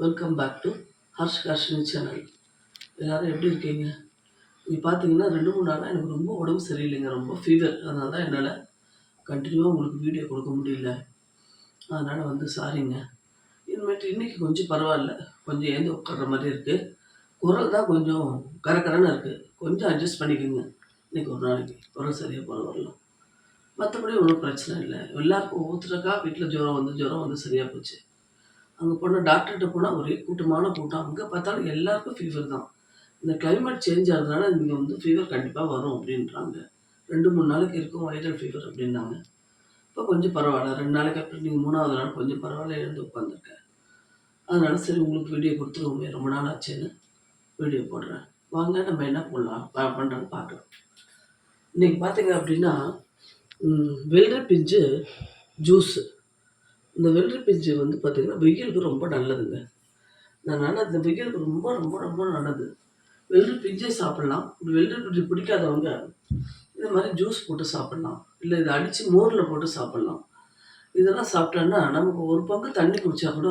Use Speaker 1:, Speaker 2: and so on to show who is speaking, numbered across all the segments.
Speaker 1: Welcome back to Harsh Harshini channel எல்லோரும் எப்படி இருக்கீங்க? நீ பார்த்தீங்கன்னா ரெண்டு மூணு நாளாக எனக்கு ரொம்ப உடம்பு சரியில்லைங்க. ரொம்ப ஃபீவர் அதனால தான் என்னால் கண்டினியூவாக உங்களுக்கு வீடியோ கொடுக்க முடியல. அதனால் வந்து சாரிங்க இனிமேட்டு இன்றைக்கி கொஞ்சம் பரவாயில்ல. கொஞ்சம் ஏந்து உட்கார்ற மாதிரி இருக்குது குரல் தான் கொஞ்சம் கரகரன்னு இருக்குது கொஞ்சம் அட்ஜஸ்ட் பண்ணிக்கோங்க. இன்றைக்கி ஒரு நாளைக்கு குரல் சரியாக போல வரலாம். மற்றபடி ஒன்றும் பிரச்சனை இல்லை. எல்லாருக்கும் ஒவ்வொருத்தருக்கா வீட்டில் ஜுரம் வந்து ஜுரம் வந்து சரியாக போச்சு. அங்கே போனால் டாக்டர்கிட்ட போனால் ஒரே கூட்டமான கூட்டம். அங்கே பார்த்தாலும் எல்லாருக்கும் ஃபீவர் தான். இந்த கிளைமேட் சேஞ்ச் ஆகிறதுனால நீங்கள் வந்து ஃபீவர் கண்டிப்பாக வரும் அப்படின்றாங்க. ரெண்டு மூணு நாளைக்கு இருக்கும் வைரல் ஃபீவர் அப்படின்னாங்க. இப்போ கொஞ்சம் பரவாயில்ல. ரெண்டு நாளைக்கு அப்புறம் நீங்கள் மூணாவது நாள் கொஞ்சம் பரவாயில்ல எழுந்து உட்காந்துருக்கேன் அதனால் சரி உங்களுக்கு வீடியோ கொடுத்துருவோமே. ரொம்ப நாள் ஆச்சுன்னு வீடியோ போடுறேன். வாங்க நம்ம என்ன பண்ணலாம் ப- பண்ணுறோன்னு பார்க்கலாம். இன்றைக்கி பார்த்தீங்க அப்படின்னா வெள்ளை பிஞ்சு ஜூஸு இந்த வெள்ளரி பிஞ்சு வந்து பார்த்திங்கன்னா வெயிலுக்கு ரொம்ப நல்லதுங்க. அதனால் இந்த வெயிலுக்கு ரொம்ப ரொம்ப ரொம்ப நல்லது. வெள்ளரி பிஞ்சே சாப்பிட்லாம். இப்படி வெள்ளரி பிஞ்சு பிடிக்காதவங்க இந்த மாதிரி ஜூஸ் போட்டு சாப்பிட்லாம். இல்லை இதை அடித்து மோரில் போட்டு சாப்பிட்லாம். இதெல்லாம் சாப்பிட்டோன்னா நமக்கு ஒரு பங்கு தண்ணி குடித்தா கூட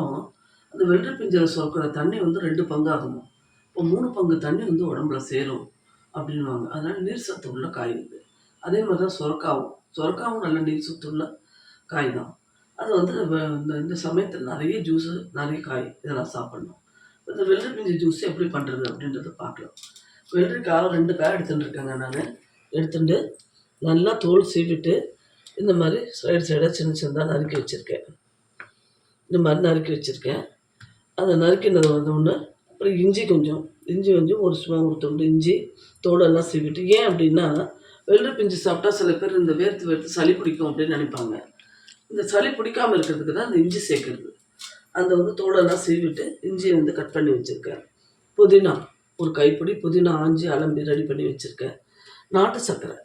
Speaker 1: அந்த வெள்ளரி பிஞ்சில் சுரக்கிற தண்ணி வந்து ரெண்டு பங்காகுமா இப்போ மூணு பங்கு தண்ணி வந்து உடம்புல சேரும் அப்படின்வாங்க அதனால் நீர் சத்து உள்ள காய் இது. அதே மாதிரி தான் சுரக்காவும். சுரக்காவும் நல்ல நீர் சத்து உள்ள காய் தான். அது வந்து வ- இந்த இந்த சமயத்தில் நிறைய ஜூஸு நிறைய காய் இதெல்லாம் சாப்பிடணும். இந்த வெள்ளரி பிஞ்சு ஜூஸ் எப்படி பண்ணுறது அப்படின்றத பார்க்கலாம். வெள்ளரிக்காய் ரெண்டு காய் எடுத்துட்டு இருக்கேங்க நான். எடுத்துட்டு நல்லா தோல் சீவிட்டு இந்த மாதிரி சைடு சைடாக சின்ன சின்னதாக நறுக்கி வச்சுருக்கேன். இந்த மாதிரி நறுக்கி வச்சுருக்கேன். அதை நறுக்கினது வந்து ஒன்று அப்புறம் இஞ்சி கொஞ்சம் இஞ்சி கொஞ்சம் ஒரு சும்மா ஒரு துண்டு இஞ்சி தோலெல்லாம் சீவிட்டு. ஏன் அப்படின்னா வெள்ளரி பிஞ்சு சாப்பிட்டா சில பேர் இந்த வேர்த்து வேர்த்து சளி பிடிக்கும் அப்படின்னு நினைப்பாங்க. இந்த சளி பிடிக்காமல் இருக்கிறதுக்கு தான் இந்த இஞ்சி சேர்க்கறது. அந்த வந்து தோலெல்லாம் சீவிட்டு இஞ்சியை வந்து கட் பண்ணி வச்சுருக்கேன். புதினா ஒரு கைப்பிடி புதினா ஆஞ்சி அலம்பி ரெடி பண்ணி வச்சுருக்கேன். நாட்டு சர்க்கரை.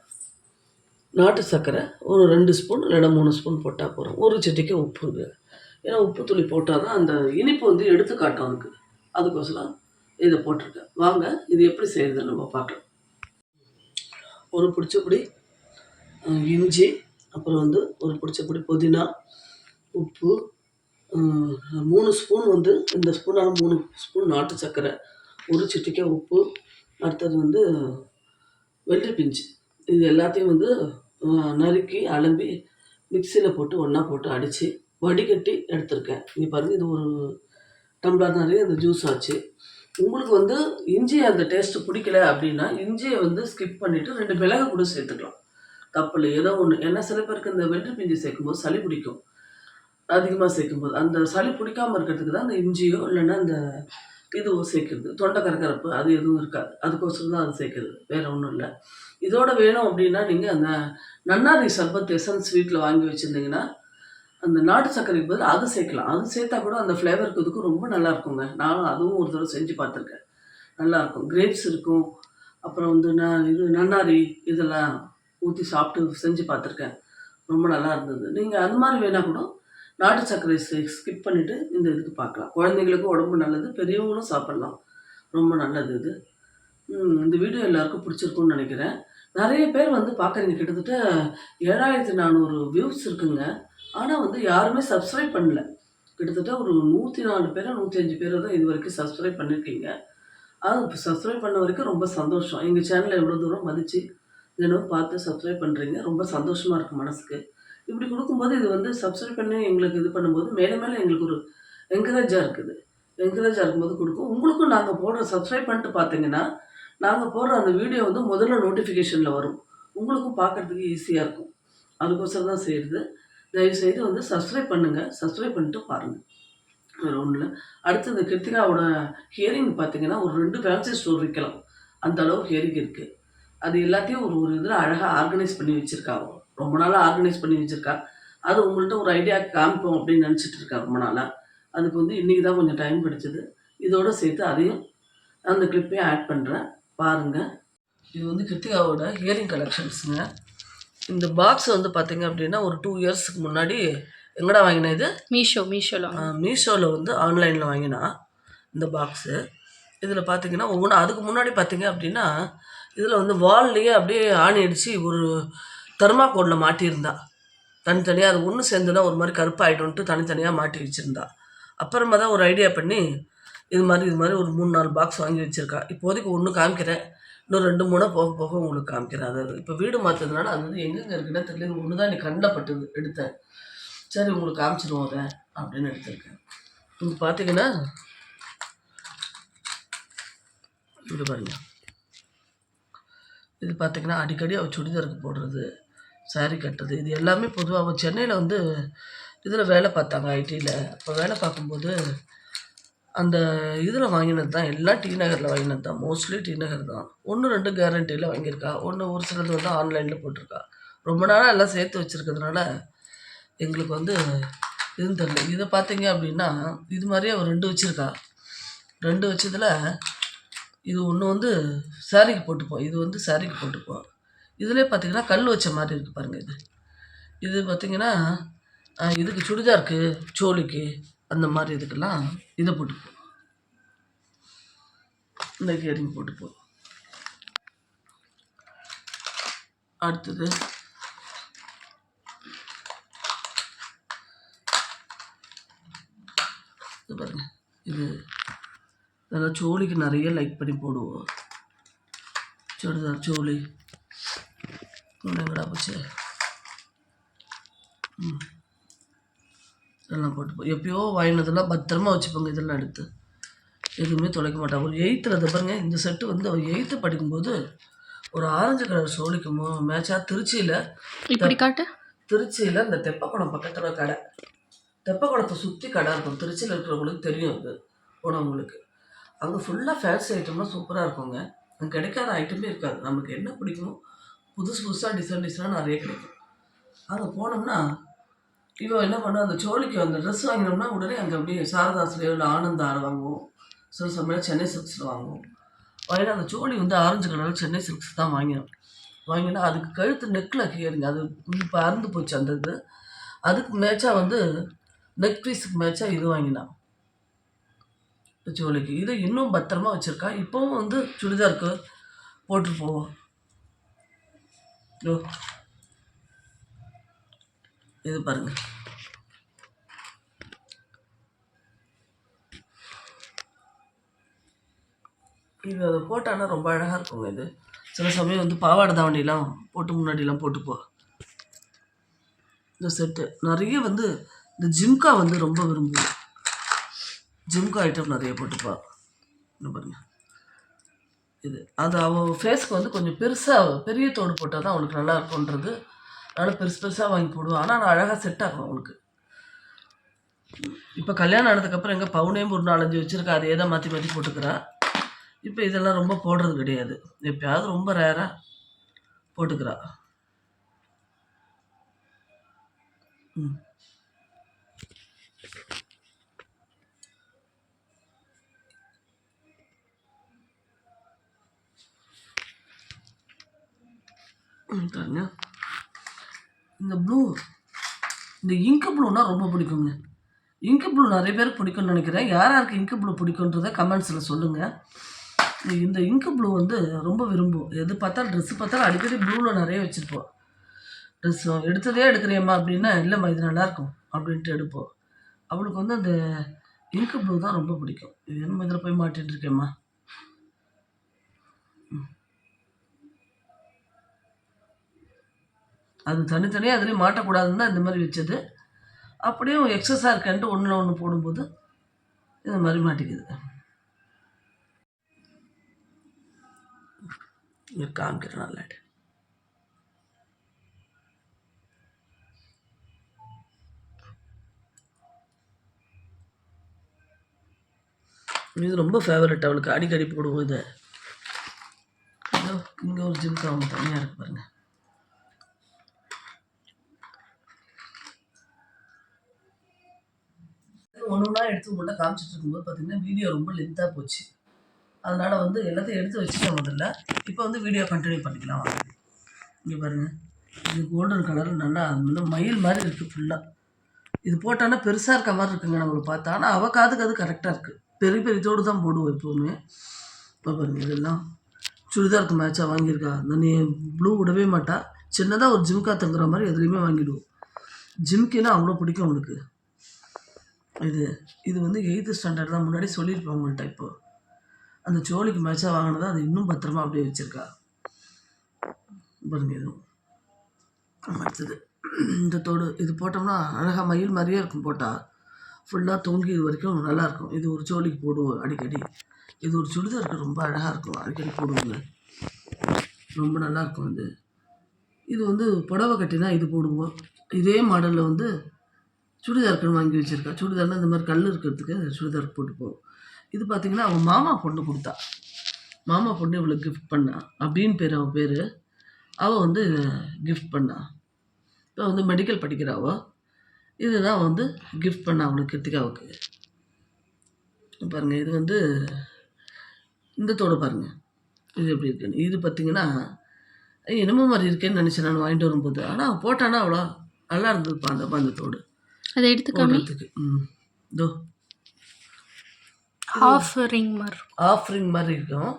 Speaker 1: நாட்டு சர்க்கரை ஒரு ரெண்டு ஸ்பூன் இல்லைன்னா மூணு ஸ்பூன் போட்டால் போகிறோம் ஒரு செட்டிக்கு உப்புங்க ஏன்னா உப்பு துளி போட்டால் தான் அந்த இனிப்பு வந்து எடுத்து காட்டும் அதுக்கு. அதுக்கோசரம் இதை போட்டிருக்கேன். வாங்க இது எப்படி செய்யறதுன்னு நம்ம பார்க்கலாம். ஒரு பிடிச்சபடி இஞ்சி அப்புறம் வந்து ஒரு பிடிச்சபடி புதினா உப்பு மூணு ஸ்பூன் வந்து இந்த ஸ்பூனால் மூணு ஸ்பூன் நாட்டு சர்க்கரை ஒரு சிட்டிக்கை உப்பு அடுத்தது வந்து வெள்ளி பிஞ்சு. இது எல்லாத்தையும் வந்து நறுக்கி அலம்பி மிக்சியில் போட்டு ஒன்றா போட்டு அடித்து வடிகட்டி எடுத்திருக்கேன். இங்கே பாருங்கள் இது ஒரு டம்ளர் நிறைய அந்த ஜூஸ் ஆச்சு. உங்களுக்கு வந்து இஞ்சி அந்த டேஸ்ட்டு பிடிக்கல அப்படின்னா இஞ்சியை வந்து ஸ்கிப் பண்ணிவிட்டு ரெண்டு மிளகு கூட சேர்த்துக்கலாம். தப்பு இல்லை ஏதோ ஒன்று ஏன்னா சில பேருக்கு இந்த வெள்ளரி பிஞ்சு சேர்க்கும்போது சளி பிடிக்கும். அதிகமாக சேர்க்கும்போது. அந்த சளி பிடிக்காமல் இருக்கிறதுக்கு தான் அந்த இஞ்சியோ இல்லைன்னா அந்த இதுவோ சேர்க்குறது. தொண்டை கரகரப்பு அது எதுவும் இருக்காது. அதுக்கோசரம் தான் அது சேர்க்குறது. வேறு ஒன்றும் இல்லை. இதோட வேணும் அப்படின்னா நீங்கள் அந்த நன்னாரி சர்பத் எசன்ஸ் வீட்டில் வாங்கி வச்சுருந்தீங்கன்னா அந்த நாட்டு சர்க்கரைக்கு பதில் அது சேர்க்கலாம். அது சேர்த்தா கூட அந்த ஃப்ளேவருக்கு இதுக்கும் ரொம்ப நல்லா இருக்குங்க. நானும் அதுவும் ஒரு தடவை செஞ்சு பார்த்துருக்கேன். நல்லாயிருக்கும் கிரேப்ஸ் இருக்கும். அப்புறம் வந்து நான் இது நன்னாரி இதெல்லாம் ஊற்றி சாப்பிட்டு செஞ்சு பார்த்துருக்கேன். ரொம்ப நல்லா இருந்தது. நீங்கள் அது மாதிரி வேணால் கூட நாட்டு சர்க்கரை ஸ்கிப் பண்ணிவிட்டு இந்த இதுக்கு பார்க்கலாம். குழந்தைங்களுக்கும் உடம்பு நல்லது பெரியவங்களும் சாப்பிட்லாம். ரொம்ப நல்லது இது. இந்த வீடியோ எல்லாருக்கும் பிடிச்சிருக்கும்னு நினைக்கிறேன். நிறைய பேர் வந்து பார்க்குறீங்க. கிட்டத்தட்ட ஏழாயிரத்தி நானூறு வியூஸ் இருக்குங்க. ஆனால் வந்து யாருமே சப்ஸ்கிரைப் பண்ணல. கிட்டத்தட்ட ஒரு நூற்றி நாலு பேரோ நூற்றி அஞ்சு பேரோ தான் இது வரைக்கும் சப்ஸ்கிரைப் பண்ணியிருக்கீங்க அது சப்ஸ்கிரைப் பண்ண வரைக்கும் ரொம்ப சந்தோஷம். எங்கள் சேனலை எவ்வளோ தூரம் மதித்து தினம் பார்த்து சப்ஸ்கிரைப் பண்ணுறீங்க ரொம்ப சந்தோஷமாக இருக்குது மனசுக்கு. இப்படி கொடுக்கும்போது இது வந்து சப்ஸ்கிரைப் பண்ணி எங்களுக்கு இது பண்ணும்போது மேலே மேலே எங்களுக்கு ஒரு என்கரேஜாக இருக்குது. என்கரேஜாக இருக்கும்போது கொடுக்கும். உங்களுக்கும் நாங்கள் போடுற சப்ஸ்கிரைப் பண்ணிட்டு பார்த்தீங்கன்னா நாங்கள் போடுற அந்த வீடியோ வந்து முதல்ல நோட்டிஃபிகேஷனில் வரும். உங்களுக்கும் பார்க்குறதுக்கு ஈஸியாக இருக்கும். அதுக்கோசரம் தான் செய்கிறது தயவுசெய்து வந்து சப்ஸ்கிரைப் பண்ணுங்கள் சப்ஸ்கிரைப் பண்ணிட்டு பாருங்கள் வேறு ஒன்றும் இல்லை. அடுத்து இந்த கிருத்திகாவோட ஹியரிங் பார்த்தீங்கன்னா ஒரு ரெண்டு ஃபேன்சி ஸ்டோர் விற்கலாம் அந்த அளவு ஹியரிங் இருக்குது அது எல்லாத்தையும் ஒரு ஒரு இதில் அழகாக ஆர்கனைஸ் பண்ணி வச்சுருக்கா. ரொம்ப நாளாக ஆர்கனைஸ் பண்ணி வச்சுருக்கா. அது உங்கள்கிட்ட ஒரு ஐடியா காமிப்போம் அப்படின்னு நினச்சிட்டு இருக்கா ரொம்ப நாளாக அதுக்கு வந்து இன்றைக்கி தான் கொஞ்சம் டைம் கிடைச்சிது. இதோட சேர்த்து அதையும் அந்த கிளிப்பையும் ஆட் பண்ணுறேன் பாருங்கள் இது வந்து கிருத்திகாவோட ஹியரிங் கலெக்ஷன்ஸுங்க இந்த பாக்ஸ் வந்து பார்த்தீங்க அப்படின்னா ஒரு டூ இயர்ஸ்க்கு முன்னாடி எங்கடா வாங்கினேன் இது?
Speaker 2: மீஷோ மீஷோவில்
Speaker 1: மீஷோவில் வந்து ஆன்லைனில் வாங்கினா இந்த பாக்ஸு இதில் பார்த்தீங்கன்னா ஒவ்வொன்றும் அதுக்கு முன்னாடி பார்த்தீங்க அப்படின்னா இதில் வந்து வால்லையே அப்படியே ஆணி அடித்து ஒரு தெர்மாக்கோட்டில் மாட்டியிருந்தா. தனித்தனியாக அது ஒன்று சேர்ந்துனா ஒரு மாதிரி கருப்பாயிடும்ட்டு தனித்தனியாக மாட்டி வச்சுருந்தா. அப்புறமா தான் ஒரு ஐடியா பண்ணி இது மாதிரி இது மாதிரி ஒரு மூணு நாலு பாக்ஸ் வாங்கி வச்சுருக்கா. இப்போதைக்கு ஒன்று காமிக்கிறேன். இன்னும் ரெண்டு மூணாக போக போக உங்களுக்கு காமிக்கிறேன். அது இப்போ வீடு மாற்றுறதுனால அது வந்து எங்கெங்கே இருக்குன்னா தெரியல. ஒன்று தான் நீ கண்ணில் எடுத்தேன். சரி உங்களுக்கு காமிச்சிடுவோம் அதை அப்படின்னு எடுத்திருக்கேன். இது பார்த்தீங்கன்னா இது பாருங்கள் இது பார்த்தீங்கன்னா அடிக்கடி அவள் சுடிதாருக்கு போடுறது saree கட்டுறது இது எல்லாமே பொதுவாக அவள் சென்னையில் வந்து இதில் வேலை பார்த்தாங்க ஐடியில் அப்போ வேலை பார்க்கும்போது அந்த இதில் வாங்கினது தான் எல்லாம் டி நகரில் வாங்கினது தான் மோஸ்ட்லி டி நகர் தான் ஒன்று ரெண்டு கேரண்டியில் வாங்கியிருக்கா ஒன்று ஒரு சிலது வந்து ஆன்லைனில் போட்டிருக்கா. ரொம்ப நாளாக எல்லாம் சேர்த்து வச்சுருக்கிறதுனால எங்களுக்கு வந்து இதுன்னு தெரியல. இதை பார்த்தீங்க அப்படின்னா இது மாதிரியே அவள் ரெண்டு வச்சுருக்கா. ரெண்டு வச்சதில் இது ஒன்று வந்து சாரிக்கு போட்டுப்போம். இது வந்து சாரிக்கு போட்டுப்போம். இதுலேயே பார்த்தீங்கன்னா கல் வச்ச மாதிரி இருக்குது பாருங்கள் இது. இது பார்த்தீங்கன்னா இதுக்கு சுடிதாருக்கு சோழிக்கு அந்த மாதிரி இதுக்கெல்லாம் இதை போட்டுப்போம். இந்த கேரிங் போட்டுப்போம். அடுத்தது இது பாருங்கள் இது இதெல்லாம் சோழிக்கு நிறைய லைக் பண்ணி போடுவோம். சுடிதார் சோழி இன்னும் எங்கடா போச்சு? ம். இதெல்லாம் போட்டுப்போம் எப்பயோ வாங்கினதெல்லாம் பத்திரமா வச்சுப்போங்க இதெல்லாம் எடுத்து. எதுவுமே தொலைக்க மாட்டாங்க ஒரு எயித்தில் இதை பாருங்க இந்த செட்டு வந்து அவள் எயித்து படிக்கும்போது ஒரு ஆரஞ்சு கலர் சோழிக்கு மேட்சாக திருச்சியில்
Speaker 2: இப்படி காட்டு?
Speaker 1: திருச்சியில் இந்த தெப்பக்குளம் பக்கத்தில் கடை. தெப்பக்குளத்தை சுற்றி கடை இருக்கும். திருச்சியில் இருக்கிறவங்களுக்கு தெரியும் அது போனவங்களுக்கு. அங்கே ஃபுல்லாக ஃபேன்சி ஐட்டம்லாம் சூப்பராக இருக்குங்க. அங்கே கிடைக்காத ஐட்டமே இருக்காது. நமக்கு என்ன பிடிக்குமோ புதுசு புதுசாக டிசைன் டிசைனாக நிறைய கிடைக்கும். அங்கே போனோம்னா இவன் என்ன பண்ணுவோம் அந்த சோழிக்கு அந்த ட்ரெஸ் வாங்கினோம்னா உடனே அங்கே அப்படியே சாரதாஸ்லேயோ இல்லை ஆறு வாங்குவோம். சில சமயம் சென்னை சில்க்ஸில் வாங்குவோம். வாங்கினா அந்த சோழி வந்து ஆரஞ்சு கலரில் சென்னை சில்க்ஸ் தான் வாங்கினோம். வாங்கினா அதுக்கு கழுத்து நெக்கில் கேருங்க அது இப்போ அறுந்து போச்சு அந்த இது. அதுக்கு மேட்சாக வந்து நெக் பீஸுக்கு மேட்சாக இது வாங்கினான் ஜோலிக்கு. இது இன்னும் பத்திரமா வச்சுருக்கா? இப்போவும் வந்து சுடிதாருக்கு போட்டு போவோம் இது பாருங்க. இது அதை போட்டானா ரொம்ப அழகாக இருக்குங்க இது. சில சமயம் வந்து பாவாடை தாவணிலாம் போட்டு முன்னாடிலாம் போட்டுப்போ. இந்த செட்டு. நிறைய வந்து இந்த ஜிம்கா வந்து ரொம்ப விரும்புவோம் ஜிம்க்கு ஐட்டம் நிறைய போட்டுப்பா. என்ன பாருங்க. இது அது அவள் ஃபேஸ்க்கு வந்து கொஞ்சம் பெருசாக பெரிய தோடு போட்டால் தான் அவளுக்கு நல்லா இருக்கும்ன்றது. அதனால் பெருசு பெருசாக வாங்கி போடுவோம் ஆனால் நான் அழகாக செட் ஆகும் அவளுக்கு இப்போ கல்யாணம் ஆனதுக்கப்புறம் எங்கள் பவுனையும் ஒரு நாலஞ்சு வச்சுருக்கா. அதே தான் மாற்றி மாற்றி போட்டுக்கிறான் இப்போ இதெல்லாம் ரொம்ப போடுறது கிடையாது. எப்பயாவது ரொம்ப ரேராக போட்டுக்கிறா. ம். பாருங்க இந்த ப்ளூ இந்த இங்கு ப்ளூனா ரொம்ப பிடிக்குங்க. இங்கு ப்ளூ நிறைய பேருக்கு பிடிக்கும்னு நினைக்கிறேன். யார் யாருக்கு இங்கு ப்ளூ பிடிக்குன்றதை கமெண்ட்ஸில் சொல்லுங்கள் இந்த இங்கு ப்ளூ வந்து ரொம்ப விரும்பும் எது பார்த்தாலும் ட்ரெஸ்ஸு பார்த்தாலும் அடிக்கடி ப்ளூவில் நிறைய வச்சுருப்போம். ட்ரெஸ் எடுத்ததே எடுக்கிறியம்மா அப்படின்னா இல்லைம்மா இது நல்லாயிருக்கும் அப்படின்ட்டு எடுப்போம். அவளுக்கு வந்து அந்த இங்கு ப்ளூ தான் ரொம்ப பிடிக்கும். இது என்ன இதில் போய் மாட்டின்னு இருக்கேம்மா? அது தனித்தனியாக அதுலேயும் மாட்டக்கூடாதுன்னு தான் இந்த மாதிரி வச்சது. அப்படியும் எக்ஸஸாக இருக்கேன்ட்டு ஒன்றில் ஒன்று போடும்போது இது மாதிரி மாட்டிக்குது. காமிக்கிறேன் நல்லாட்டு இது ரொம்ப ஃபேவரட் அவளுக்கு. அடிக்கடி போடுவோம் இதை. இங்கே ஒரு ஜிம்கா ஒன்று தனியாக இருக்கு பாருங்கள் ஒன்று ஒன்றா எடுத்து உங்கள்கிட்ட காமிச்சிட்டு இருக்கும்போது பார்த்தீங்கன்னா வீடியோ ரொம்ப லென்த்தாக போச்சு. அதனால் வந்து எல்லாத்தையும் எடுத்து வச்சுட்டேன் முதல்ல. இப்போ வந்து வீடியோ கண்டினியூ பண்ணிக்கலாம் வாங்க. இங்கே பாருங்கள் இது கோல்டன் கலர் நல்லா இன்னும் மயில் மாதிரி இருக்குது ஃபுல்லாக இது போட்டானா பெருசாக இருக்க மாதிரி இருக்குங்க நம்மளுக்கு பார்த்தா. ஆனால் அவள் காதுக்கு அது கரெக்டாக இருக்குது பெரிய பெரிய தோடு தான் போடுவோம் எப்போவுமே. இப்போ பாருங்கள் இதெல்லாம் சுடிதாருக்கு மேட்சாக வாங்கியிருக்கா. அந்த நீ ப்ளூ விடவே மாட்டா. சின்னதாக ஒரு ஜிம்கா தங்குற மாதிரி எதுலேயுமே வாங்கிடுவோம். ஜிம்கின்னா அவ்வளோ பிடிக்கும் அவனுக்கு இது இது வந்து எயித்து ஸ்டாண்டர்ட் தான். முன்னாடி சொல்லியிருப்பேன் உங்கள்கிட்ட இப்போ. அந்த சோழிக்கு மேட்சாக வாங்கினதை அது இன்னும் பத்திரமா அப்படியே வச்சுருக்கா. பாருங்க இதுவும் அடுத்தது. இந்த தோடு இது போட்டோம்னா அழகாக மயில் மாதிரியே இருக்கும் போட்டால் ஃபுல்லாக தொங்கி இது வரைக்கும் நல்லாயிருக்கும் இது ஒரு சோழிக்கு போடுவோம் அடிக்கடி. இது ஒரு சுடிதாருக்கு ரொம்ப அழகாக இருக்கும். அடிக்கடி போடுவோங்க. ரொம்ப நல்லாயிருக்கும் இது. இது வந்து புடவை கட்டினா இது போடுவோம். இதே மாடலில் வந்து சுடிதாருக்குன்னு வாங்கி வச்சுருக்கா. சுடிதார்னா இந்த மாதிரி கல் இருக்கிறதுக்கு சுடிதார் போட்டு போகும் இது பார்த்திங்கன்னா அவன் மாமா பொண்ணு கொடுத்தா. மாமா பொண்ணு இவளுக்கு கிஃப்ட் பண்ணா. அப்படின்னு பேர் அவன் பேர். அவள் வந்து கிஃப்ட் பண்ணா. இப்போ வந்து மெடிக்கல் படிக்கிறாவோ இதுதான் வந்து கிஃப்ட் பண்ணா அவளுக்கு கிருத்திகாவுக்கு பாருங்கள் இது வந்து இந்த தோடு பாருங்கள் இது எப்படி இருக்குன்னு. இது பார்த்திங்கன்னா என்னமோ மாதிரி இருக்கேன்னு நினச்சேன் நான் வாங்கிட்டு வரும்போது. ஆனால் போட்டானா அவ்வளோ நல்லா இருந்ததுப்பா அந்த அந்த தோடு.
Speaker 2: அதை எடுத்துக்காம
Speaker 1: இதோ.
Speaker 2: ஹாஃப் ரிங் மாதிரி
Speaker 1: ஆஃப்ரிங் மாதிரி இருக்கும்.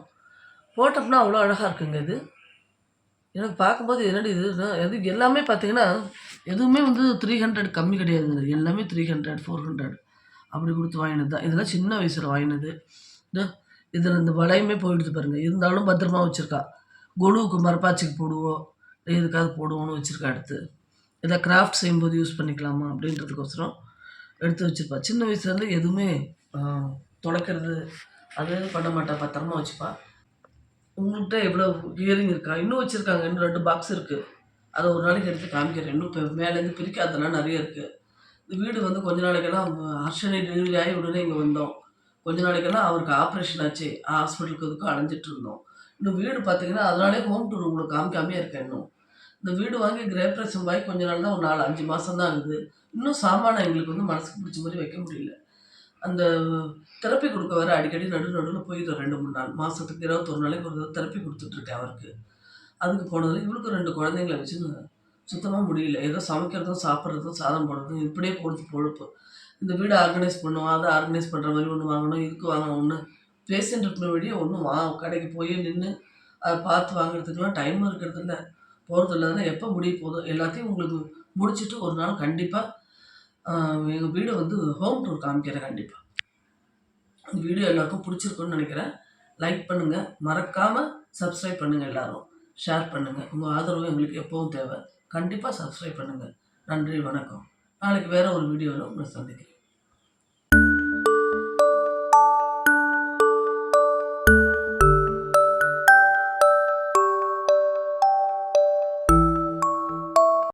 Speaker 1: போட்டோம்னா அவ்வளோ அழகாக இருக்குங்க இது. எனக்கு பார்க்கும்போது என்னடி இது? அது எல்லாமே பார்த்தீங்கன்னா எதுவுமே வந்து த்ரீ ஹண்ட்ரட் கம்மி கிடையாதுங்க. எல்லாமே த்ரீ ஹண்ட்ரட் ஃபோர் ஹண்ட்ரட் அப்படி கொடுத்து வாங்கினது தான். இதெல்லாம் சின்ன வயசில் வாங்கினது. இதோ இதில் இந்த வளையுமே போயிடுது பாருங்கள் இருந்தாலும் பத்திரமா வச்சுருக்கா. கொலுவுக்கு மரப்பாச்சிக்கு போடுவோம் எதுக்காவது போடுவோம்னு வச்சுருக்கா எடுத்து இதை கிராஃப்ட் செய்யும்போது யூஸ் பண்ணிக்கலாமா அப்படின்றதுக்கோசரம் எடுத்து வச்சுருப்பா. சின்ன வயசுலேருந்து எதுவுமே தொலைக்கிறது அது பண்ண மாட்டா பத்திரமா வச்சுப்பா. உங்கள்கிட்ட எவ்வளோ இயரிங் இருக்கா? இன்னும் வச்சுருக்காங்க. இன்னும் ரெண்டு பாக்ஸ் இருக்குது அதை ஒரு நாளைக்கு எடுத்து காமிக்கிறேன். இன்னும் இப்போ மேலேருந்து பிரிக்காதெல்லாம் நிறைய இருக்குது இந்த வீடு வந்து கொஞ்ச நாளைக்கெல்லாம் ஹர்ஷனை டெலிவரி ஆகி உடனே இங்கே வந்தோம். கொஞ்ச நாளைக்கெல்லாம் அவருக்கு ஆப்ரேஷன் ஆச்சு. ஹாஸ்பிட்டலுக்கு இதுக்கும் அலைஞ்சிட்டு இருந்தோம். இன்னும் வீடு பார்த்தீங்கன்னா அதனாலே ஹோம் டூர் உங்களுக்கு காமிக்காமே இருக்கேன் இன்னும். இந்த வீடு வாங்கி கிரேப்ரேஷன் வாங்கி கொஞ்ச நாள் தான் ஒரு நாலு அஞ்சு மாதம் தான் ஆகுது. இன்னும் சாமானை எங்களுக்கு வந்து மனசுக்கு பிடிச்ச மாதிரி வைக்க முடியல. அந்த தெரப்பி கொடுக்க வர அடிக்கடி நடு நடுவில் போயிடும் ரெண்டு மூணு நாள் மாதத்துக்கு இருபத்தொரு நாளைக்கு ஒரு தெரப்பி கொடுத்துட்ருக்கேன் அவருக்கு. அதுக்கு போனதில் இவளுக்கு ரெண்டு குழந்தைங்கள வச்சு சுத்தமாக முடியல. ஏதோ சமைக்கிறதும் சாப்பிட்றதும் சாதம் போடுறதும் இப்படியே போடுறது பொழுப்பு. இந்த வீடு ஆர்கனைஸ் பண்ணுவோம் அதை ஆர்கனைஸ் பண்ணுற மாதிரி ஒன்று வாங்கணும் இதுக்கு வாங்கணும் ஒன்று பேஷண்ட் இருக்கிற வழியே ஒன்றும் வா கடைக்கு போய் நின்று அதை பார்த்து வாங்குறதுக்கெலாம் டைமும் இருக்கிறது இல்லை போகிறது இல்லாதனா எப்போ முடிய போதும் எல்லாத்தையும் உங்களுக்கு முடிச்சுட்டு ஒரு நாள் கண்டிப்பாக எங்கள் வீடை வந்து ஹோம் டூர் காமிக்கிறேன் கண்டிப்பாக இந்த வீடியோ எல்லாருக்கும் பிடிச்சிருக்குன்னு நினைக்கிறேன். லைக் பண்ணுங்கள் மறக்காமல் சப்ஸ்கிரைப் பண்ணுங்கள் எல்லோரும். ஷேர் பண்ணுங்கள் உங்கள் ஆதரவு எங்களுக்கு எப்போவும் தேவை. கண்டிப்பாக சப்ஸ்கிரைப் பண்ணுங்கள் நன்றி வணக்கம். நாளைக்கு வேறு ஒரு வீடியோவில் உங்களை சந்திக்கிறேன்.